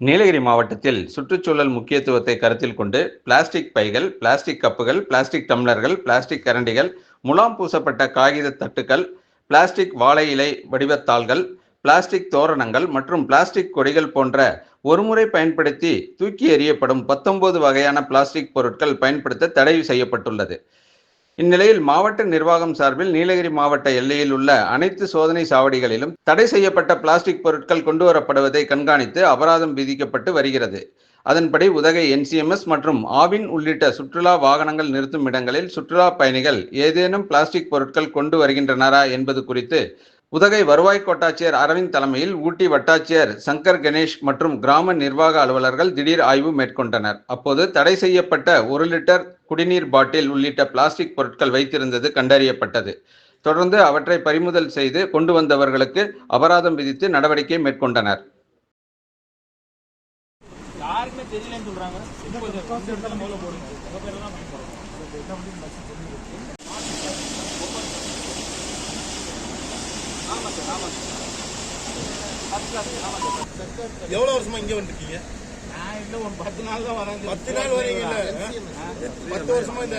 நீலகிரி மாவட்டத்தில் சுற்றுச்சூழல் முக்கியத்துவத்தை கருத்தில் கொண்டு பிளாஸ்டிக் பைகள் பிளாஸ்டிக் கப்புகள் பிளாஸ்டிக் டம்ளர்கள் பிளாஸ்டிக் கரண்டிகள் முலாம் பூசப்பட்ட காகித தட்டுக்கள் பிளாஸ்டிக் வாழை இலை வடிவத்தாள்கள் பிளாஸ்டிக் தோரணங்கள் மற்றும் பிளாஸ்டிக் கொடிகள் போன்ற ஒருமுறை பயன்படுத்தி தூக்கி எறியப்படும் பத்தொன்பது வகையான பிளாஸ்டிக் பொருட்கள் பயன்படுத்த தடை செய்யப்பட்டுள்ளது. இந்நிலையில் மாவட்ட நிர்வாகம் சார்பில் நீலகிரி மாவட்ட எல்லையில் உள்ள அனைத்து சோதனை சாவடிகளிலும் தடை செய்யப்பட்ட பிளாஸ்டிக் பொருட்கள் கொண்டு வரப்படுவதை கண்காணித்து அபராதம் விதிக்கப்பட்டு வருகிறது. அதன்படி உதகை என்சிஎம்எஸ் மற்றும் ஆவின் உள்ளிட்ட சுற்றுலா வாகனங்கள் நிறுத்தும் இடங்களில் சுற்றுலா பயணிகள் ஏதேனும் பிளாஸ்டிக் பொருட்கள் கொண்டு வருகின்றனரா என்பது குறித்து உதகை வருவாய் கோட்டாட்சியர் அரவிந்த் தலைமையில் ஊட்டி வட்டாட்சியர் சங்கர் கணேஷ் மற்றும் கிராம நிர்வாக அலுவலர்கள் திடீர் ஆய்வு மேற்கொண்டனர் அப்போது தடை செய்யப்பட்ட ஒரு லிட்டர் குடிநீர் பாட்டில் உள்ளிட்ட பிளாஸ்டிக் பொருட்கள் வைத்திருந்தது கண்டறியப்பட்டது தொடர்ந்து அவற்றை பறிமுதல் செய்து கொண்டு வந்தவர்களுக்கு அபராதம் விதித்து நடவடிக்கை மேற்கொண்டனர் எவ்வளவு வருஷமா இங்க வந்துருக்கீங்க? நான் இன்னும் ஒரு பத்து நாள் தான் வரேன் பத்து நாள் வரீங்க பத்து வருஷமா இந்த